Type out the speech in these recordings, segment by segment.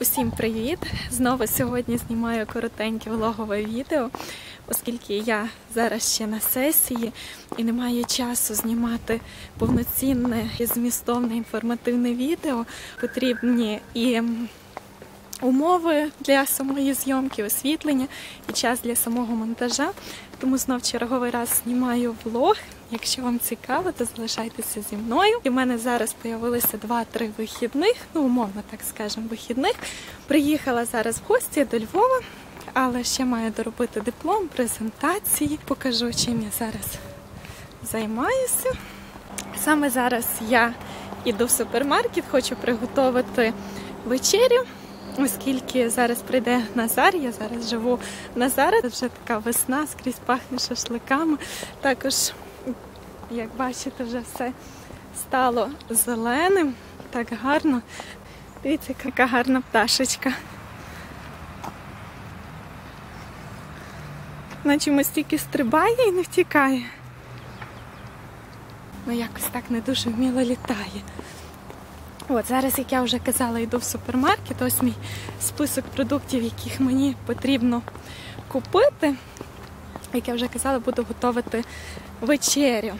Усім привіт! Знову сьогодні знімаю коротеньке влогове відео, оскільки я зараз ще на сесії і не маю часу знімати повноцінне і змістовне інформативне відео. Потрібні і умови для самої зйомки, освітлення і час для самого монтажа. Тому знов черговий раз знімаю влог. Якщо вам цікаво, то залишайтеся зі мною. І в мене зараз з'явилося 2-3 вихідних, ну умовно так скажемо, вихідних. Приїхала зараз в гості до Львова, але ще маю доробити диплом, презентації. Покажу, чим я зараз займаюся. Саме зараз я іду в супермаркет, хочу приготувати вечерю. Оскільки зараз прийде Назар, я зараз живу Назара, Тут вже така весна, скрізь пахне шашликами. Також, як бачите, вже все стало зеленим, так гарно. Дивіться, яка гарна пташечка. Наче мостільки стрибає і не втікає. Ну якось так не дуже вміло літає. От зараз, як я вже казала, йду в супермаркет. Ось мій список продуктів, яких мені потрібно купити. Як я вже казала, буду готувати вечерю.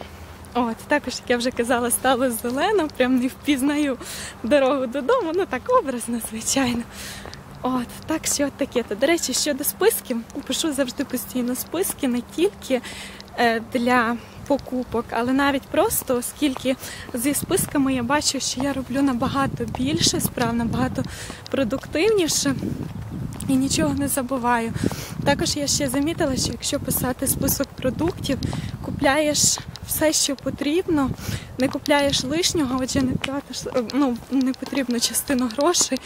От, також, як я вже казала, стало зелено, прям не впізнаю дорогу додому, ну так образно, звичайно. От, так що таке. До речі, щодо списків, пишу завжди постійно списки, не тільки е, для покупок, але навіть просто, оскільки зі списками я бачу, що я роблю набагато більше справ, набагато продуктивніше і нічого не забуваю. Також я ще замітила, що якщо писати список продуктів, купляєш все, що потрібно, не купляєш лишнього, отже, не тратиш ну, не потрібно частину грошей,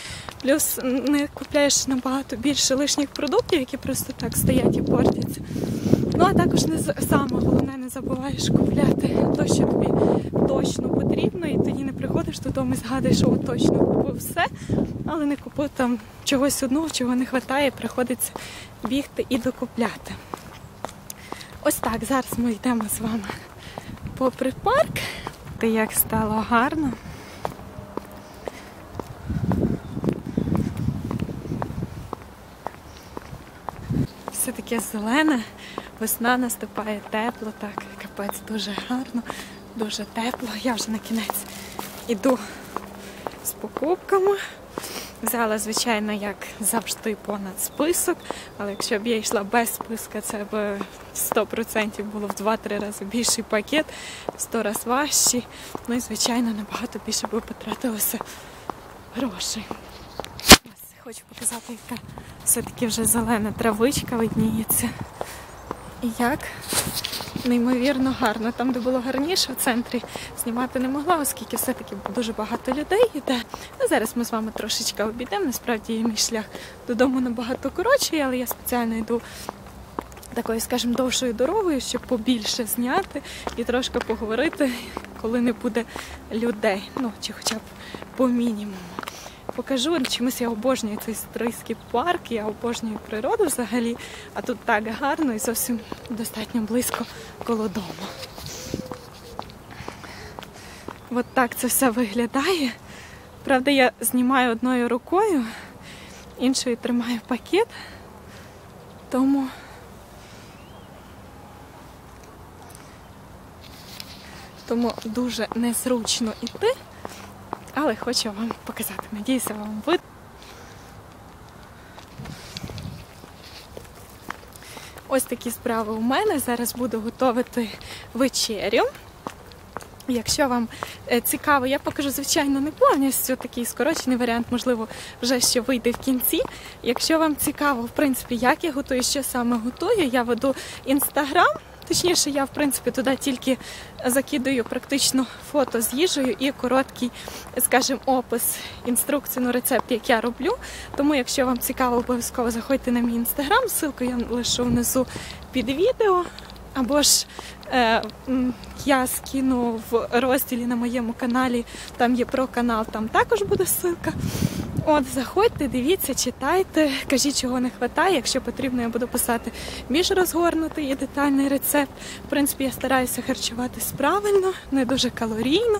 плюс не купляєш набагато більше лишніх продуктів, які просто так стоять і портяться. Ну а також не саме головне не забуваєш купляти те, що тобі точно потрібно, і тоді не приходиш додому і згадуєш, що точно купив все, але не купив там чогось одного, чого не вистачає, приходиться бігти і докупляти. Ось так, зараз ми йдемо з вами попри парк. Та як стало гарно. Все таке зелене, весна наступає тепло, так, капець дуже гарно, дуже тепло. Я вже на кінець іду з покупками. Взяла, звичайно, як завжди, понад список, але якщо б я йшла без списка, це б 100% було в 2-3 рази більший пакет, в 100 разів важчий. Ну і, звичайно, набагато більше би потратилося грошей. Хочу показати, яка все-таки вже зелена травичка видніється. І як неймовірно гарно. Там, де було гарніше в центрі, знімати не могла, оскільки все-таки дуже багато людей йде. Ну, зараз ми з вами трошечки обійдемо. Насправді мій шлях додому набагато коротший, але я спеціально йду такою, скажімо, довшою дорогою, щоб побільше зняти і трошки поговорити, коли не буде людей. Ну, чи хоча б по мінімуму. Покажу, чомусь я обожнюю цей стрийський парк, я обожнюю природу взагалі, а тут так гарно і зовсім достатньо близько коло дому. От так це все виглядає. Правда, я знімаю одною рукою, іншою тримаю пакет, тому тому дуже незручно йти, але хочу вам показати. Надіюся, вам видно. Ось такі справи у мене. Зараз буду готувати вечерю. Якщо вам е, цікаво, я покажу, звичайно, не повністю такий скорочений варіант, можливо, вже ще вийде в кінці. Якщо вам цікаво, в принципі, як я готую, що саме готую, я веду інстаграм. Точніше, я в принципі туди тільки закидаю практично фото з їжею і короткий, скажімо, опис, інструкцію, рецепт, як я роблю. Тому, якщо вам цікаво, обов'язково заходьте на мій інстаграм, ссылку я лишу внизу під відео. Або ж е, я скину в розділі на моєму каналі, там є про канал, там також буде ссылка. От, заходьте, дивіться, читайте, кажіть, чого не вистачає. Якщо потрібно, я буду писати більш розгорнутий і детальний рецепт. В принципі, я стараюся харчуватись правильно, не дуже калорійно.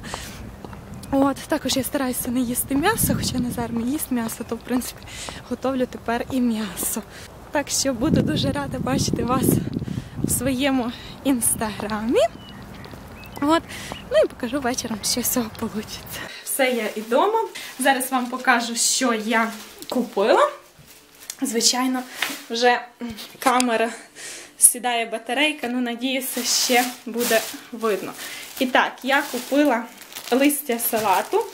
От, також я стараюся не їсти м'ясо, хоча не їсть м'ясо, то в принципі готовлю тепер і м'ясо. Так що буду дуже рада бачити вас в своєму інстаграмі. От, ну і покажу вечором, що з цього вийде. Все я і вдома. Зараз вам покажу, що я купила. Звичайно, вже камера сідає батарейка, ну надіюся, ще буде видно. І так, я купила листя салату.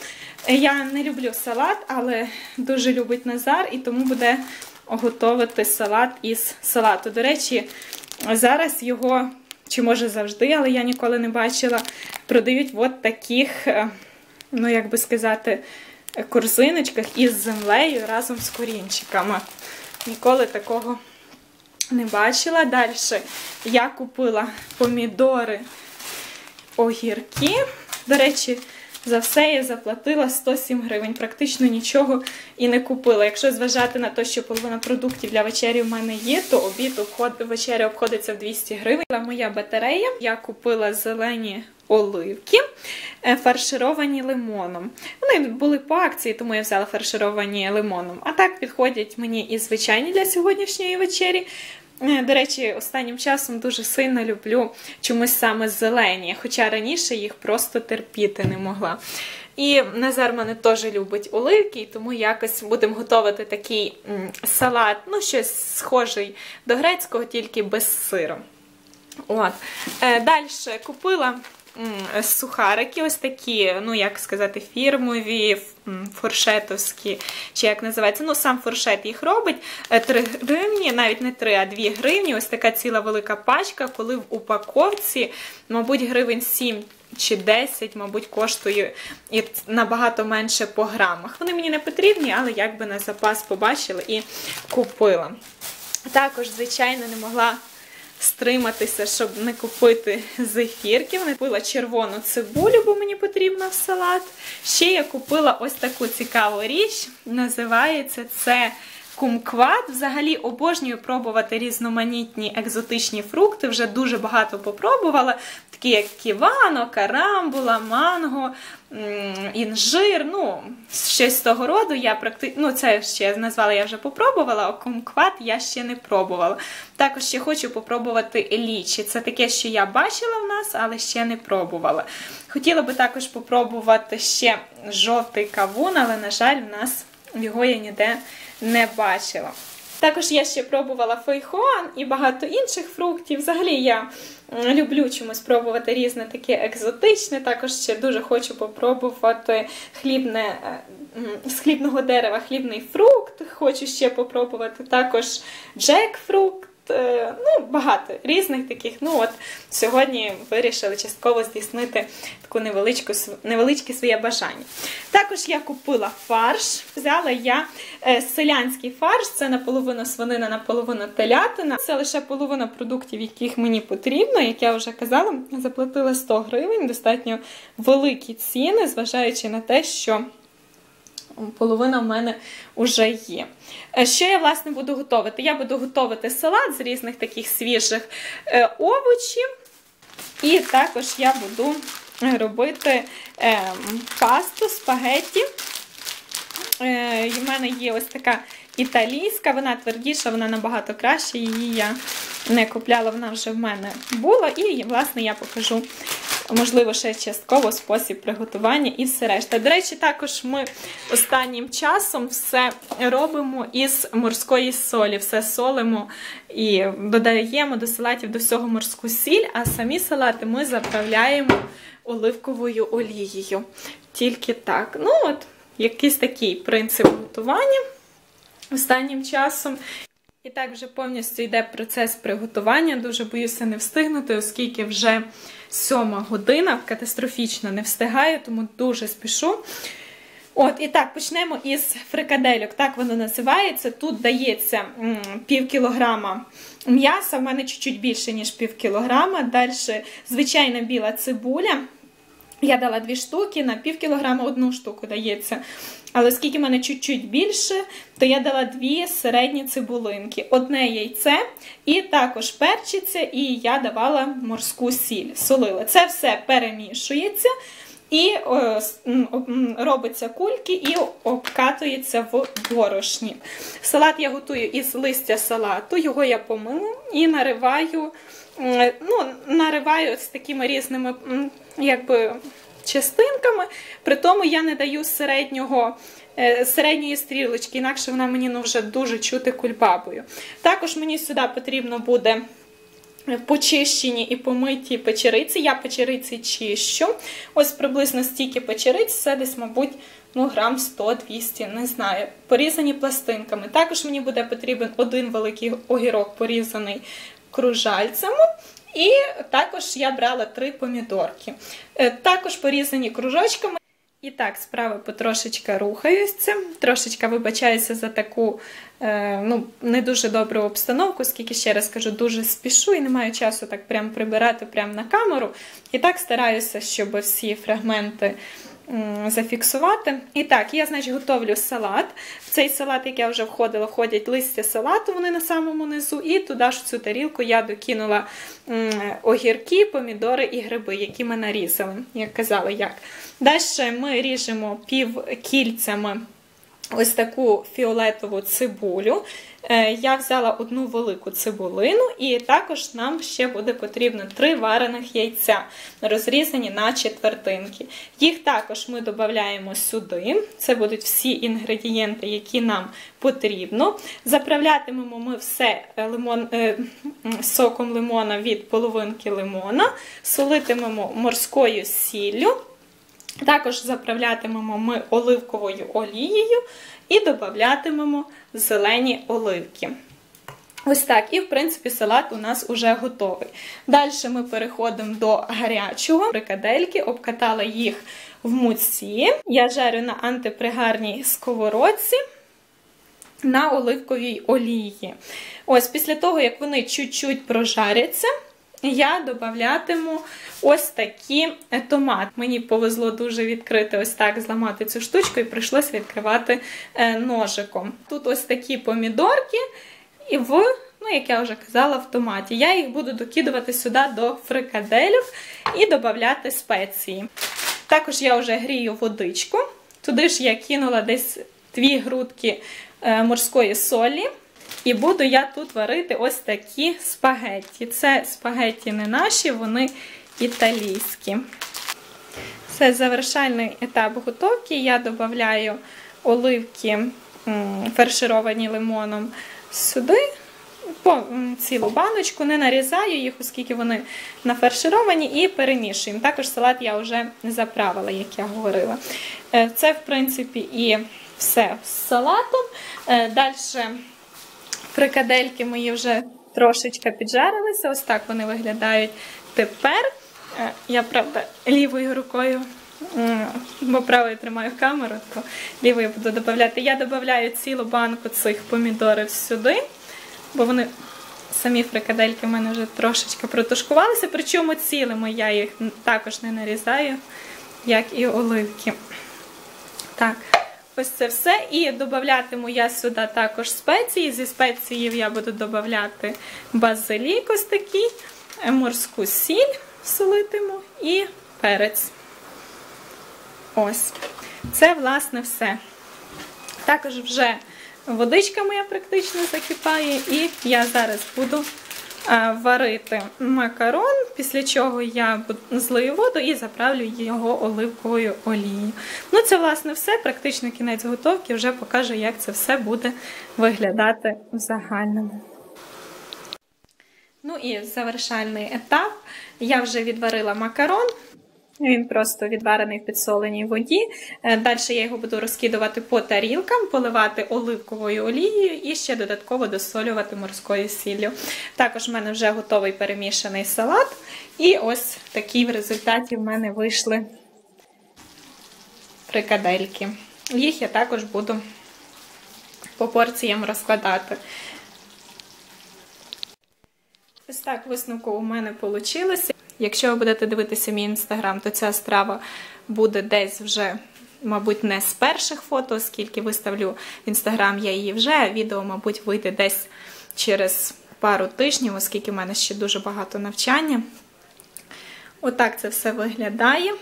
Я не люблю салат, але дуже любить Назар, і тому буде готувати салат із салату. До речі, зараз його, чи може завжди, але я ніколи не бачила, продають от таких, ну як би сказати, корзиночках із землею разом з корінчиками. Ніколи такого не бачила. Далі я купила помідори, огірки. До речі, за все я заплатила 107 гривень. Практично нічого і не купила. Якщо зважати на те, що половина продуктів для вечері в мене є, то обід обход... вечеря обходиться в 200 гривень. Моя батарея. Я купила зелені оливки, фаршировані лимоном. Вони були по акції, тому я взяла фаршировані лимоном. А так підходять мені і звичайні для сьогоднішньої вечері. До речі, останнім часом дуже сильно люблю чомусь саме зелені, хоча раніше їх просто терпіти не могла. І Назар мене теж любить оливки, тому якось будемо готувати такий салат, ну, щось схожий до грецького, тільки без сиру. От. Е, Далі купила сухарики, ось такі, ну, як сказати, фірмові, фуршетовські, чи як називається, ну, сам фуршет їх робить. 3 гривні, навіть не 3, а 2 гривні. Ось така ціла велика пачка, коли в упаковці, мабуть, гривень 7 чи 10, мабуть, коштує і набагато менше по грамах. Вони мені не потрібні, але якби на запас побачила і купила. Також, звичайно, не могла стриматися, щоб не купити зефірки. Вона купила червону цибулю, бо мені потрібно в салат. Ще я купила ось таку цікаву річ. Називається це кумкват. Взагалі обожнюю пробувати різноманітні екзотичні фрукти. Вже дуже багато попробувала. Такі як ківано, карамбула, манго, інжир. ну, Щось з того роду. Я практи... ну, Це ще назвала, я вже попробувала, а кумкват я ще не пробувала. Також ще хочу попробувати лічі. Це таке, що я бачила в нас, але ще не пробувала. Хотіла би також попробувати ще жовтий кавун, але, на жаль, в нас його я ніде не бачила. Також я ще пробувала фейхоан і багато інших фруктів. Взагалі я люблю чомусь пробувати різне таке екзотичне. Також ще дуже хочу попробувати хлібне, е, з хлібного дерева хлібний фрукт. Хочу ще попробувати також джекфрукт. Е, ну, багато різних таких. Ну от Сьогодні вирішили частково здійснити таку невеличку, невеличке своє бажання. Також я купила фарш. Взяла я е, селянський фарш, це наполовину свинина, наполовину телятина. Це лише половина продуктів, яких мені потрібно. Як я вже казала, заплатила 100 гривень, достатньо великі ціни, зважаючи на те, що половина в мене вже є. Е, що я, власне, буду готувати? Я буду готувати салат з різних таких свіжих е, овочів. І також я буду робити е, пасту спагетті. Е, У мене є ось така італійська, вона твердіша, вона набагато краще. Її я не купляла, вона вже в мене була. І, власне, я покажу можливо, ще частково спосіб приготування і все решта. До речі, також ми останнім часом все робимо із морської солі, все солимо і додаємо до салатів до всього морську сіль, а самі салати ми заправляємо оливковою олією. Тільки так. Ну, от, якийсь такий принцип готування останнім часом. І так вже повністю йде процес приготування. Дуже боюся не встигнути, оскільки вже сьома година, катастрофічно не встигаю, тому дуже спішу. От, І так, почнемо із фрикадельок. Так воно називається. Тут дається пів кілограма м'яса, в мене чуть-чуть більше, ніж пів кілограма. Далі звичайна біла цибуля. Я дала дві штуки, на пів кілограма одну штуку дається. Але оскільки в мене чуть-чуть більше, то я дала дві середні цибулинки, одне яйце, і також перчиця, і я давала морську сіль, солила. Це все перемішується. І робиться кульки і обкатується в борошні. Салат я готую із листя салату, його я помила і нариваю, ну, нариваю з такими різними якби, частинками. При тому я не даю середнього. е, Середньої стрілочки, інакше вона мені ну, вже дуже чути кульбабою. Також мені сюди потрібно буде почищені і помиті печериці. Я печериці чищу. Ось приблизно стільки печериць, це десь, мабуть, ну, грам 100-200, не знаю. Порізані пластинками. Також мені буде потрібен один великий огірок, порізаний кружальцями. І також я брала три помідорки. Е, Також порізані кружочками. І так, справи потрошечки рухаються. Трошечка вибачаюся за таку е, ну, не дуже добру обстановку, оскільки, ще раз кажу, дуже спішу і не маю часу так прям прибирати прямо на камеру. І так стараюся, щоб всі фрагменти зафіксувати. І так, я, значить, готовлю салат. В цей салат, як я вже входила, входять листя салату, вони на самому низу, і туди ж в цю тарілку я докинула огірки, помідори і гриби, які ми нарізали, як казала, як. Далі ми ріжемо півкільцями ось таку фіолетову цибулю. Е, Я взяла одну велику цибулину, і також нам ще буде потрібно три варених яйця, розрізані на четвертинки. Їх також ми додаємо сюди. Це будуть всі інгредієнти, які нам потрібно. Заправлятимемо ми все е, лимон, е, соком лимона від половинки лимона, солитимемо морською сіллю. Також заправлятимемо ми оливковою олією і додатимемо зелені оливки. Ось так, і в принципі салат у нас уже готовий. Далі ми переходимо до гарячого фрикадельки, обкатала їх в муці. Я жарю на антипригарній сковородці на оливковій олії. Ось після того, як вони чуть-чуть прожаряться, я додатиму ось такі е, томати. Мені повезло дуже відкрити ось так, зламати цю штучку, і прийшлось відкривати е, ножиком. Тут ось такі помідорки, і в, ну, як я вже казала, в томаті. Я їх буду докидувати сюди до фрикаделів і додати спеції. Також я вже грію водичку. Туди ж я кинула десь дві грудки е, морської солі. І буду я тут варити ось такі спагетті. Це спагетті не наші, вони італійські. Це завершальний етап готовки. Я додаю оливки фаршировані лимоном сюди. По цілу баночку, не нарізаю їх, оскільки вони нафаршировані, і перемішуємо. Також салат я вже заправила, як я говорила. Е, Це, в принципі, і все з салатом. Далі фрикадельки мої вже трошечки піджарилися. Ось так вони виглядають тепер. Е, Я, правда, лівою рукою, бо правою тримаю камеру, то лівою буду додавати. Я додаю цілу банку цих помідорів сюди, бо вони самі фрикадельки в мене вже трошечки протушкувалися. Причому цілими я їх також не нарізаю, як і оливки. Так. Ось це все. І додатиму я сюди також спеції. Зі спеціїв я буду додати базилік ось такий, е, морську сіль солитиму і перець. Ось. Це, власне, все. Також вже водичка моя практично закипає, і я зараз буду варити макарон, після чого я злию воду і заправлю його оливковою олією. Ну, це, власне, все. Практично кінець готовки вже покажу, як це все буде виглядати в загальному. Ну і завершальний етап. Я вже відварила макарон. Він просто відварений в підсоленій воді. Далі я його буду розкидувати по тарілкам, поливати оливковою олією і ще додатково досолювати морською сіллю. Також в мене вже готовий перемішаний салат. І ось такі в результаті в мене вийшли фрикадельки. Їх я також буду по порціям розкладати. Ось так висновку у мене вийшло. Якщо ви будете дивитися мій інстаграм, то ця страва буде десь вже, мабуть, не з перших фото, оскільки виставлю в інстаграм я її вже, відео, мабуть, вийде десь через пару тижнів, оскільки в мене ще дуже багато навчання. Отак це все виглядає.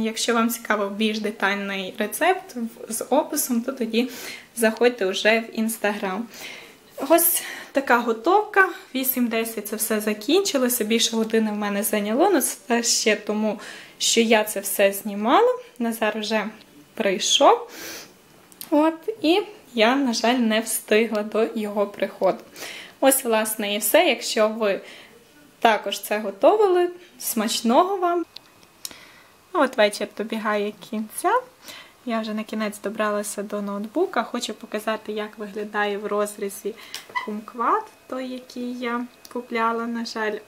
Якщо вам цікаво більш детальний рецепт з описом, то тоді заходьте вже в інстаграм. Ось така готовка. 8-10 це все закінчилося. Більше години в мене зайняло. Ну, це ще тому, що я це все знімала. Назар вже прийшов. От, і я, на жаль, не встигла до його приходу. Ось, власне, і все. Якщо ви також це готували, смачного вам! От вечір добігає кінця. Я вже на кінець добралася до ноутбука. Хочу показати, як виглядає в розрізі кумкват, той, який я купляла. На жаль,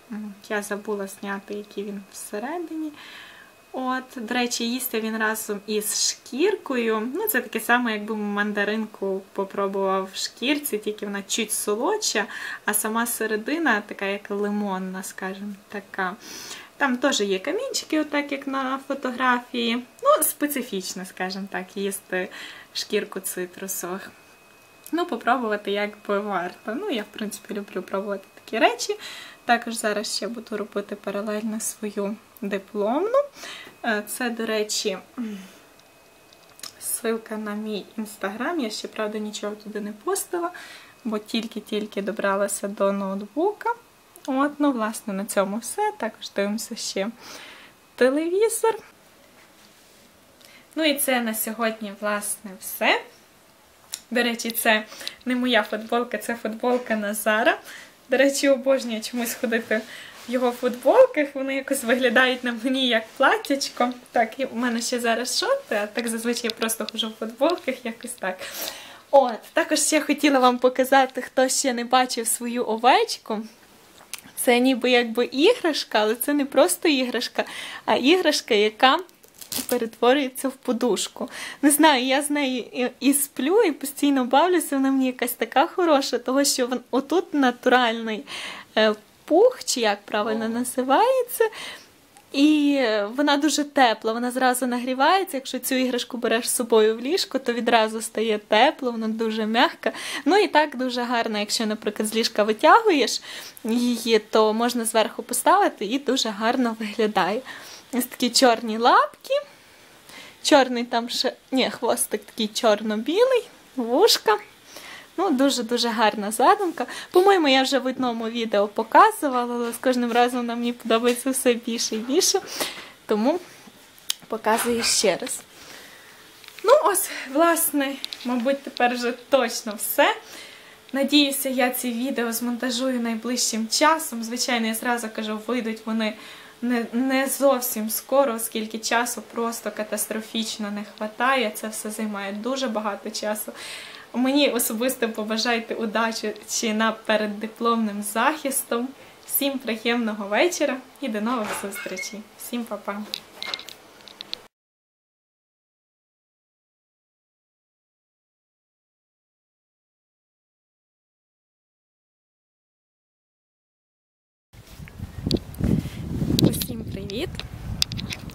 я забула зняти, який він всередині. От, до речі, їсти він разом із шкіркою. Ну, це таке саме, якби мандаринку попробував в шкірці, тільки вона чуть солодша, а сама середина така, як лимонна, скажімо, така. Там теж є камінчики, отак як на фотографії. Ну, специфічно, скажімо так, їсти шкірку цитрусових. Ну, попробувати як би варто. Ну, я, в принципі, люблю пробувати такі речі. Також зараз ще буду робити паралельно свою дипломну. Е, Це, до речі, ссылка на мій інстаграм. Я ще, правда, нічого туди не постила, бо тільки-тільки добралася до ноутбука. От, ну, власне, на цьому все. Також дивимося ще телевізор. Ну і це на сьогодні, власне, все. До речі, це не моя футболка, це футболка Назара. До речі, обожнюю чомусь ходити в його футболках. Вони якось виглядають на мені як платтячко. Так, і у мене ще зараз шорти, а так зазвичай я просто ходжу в футболках, якось так. От, також ще хотіла вам показати, хто ще не бачив свою овечку. Це ніби якби іграшка, але це не просто іграшка, а іграшка, яка перетворюється в подушку. Не знаю, я з нею і, сплю, і постійно бавлюся, вона мені якась така хороша, того що вон, отут натуральний е, пух, чи як правильно називається. І е, вона дуже тепла, вона зразу нагрівається. Якщо цю іграшку береш з собою в ліжко, то відразу стає тепло, вона дуже м'яка. Ну і так дуже гарно, якщо, наприклад, з ліжка витягуєш її, то можна зверху поставити і дуже гарно виглядає. Ось такі чорні лапки. Чорний там ще. Ні, хвостик такий чорно-білий, вушка. Ну, дуже-дуже гарна задумка. По-моєму, я вже в одному відео показувала, але з кожним разом вона мені подобається все більше і більше. Тому показую ще раз. Ну, ось, власне, мабуть, тепер вже точно все. Надіюся, я ці відео змонтажую найближчим часом. Звичайно, я зразу кажу, вийдуть вони не, не зовсім скоро, оскільки часу просто катастрофічно не вистачає. Це все займає дуже багато часу. Мені особисто побажайте удачі чи на переддипломним захистом. Всім приємного вечора і до нових зустрічей. Всім па-па! Усім привіт!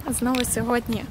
Знову сьогодні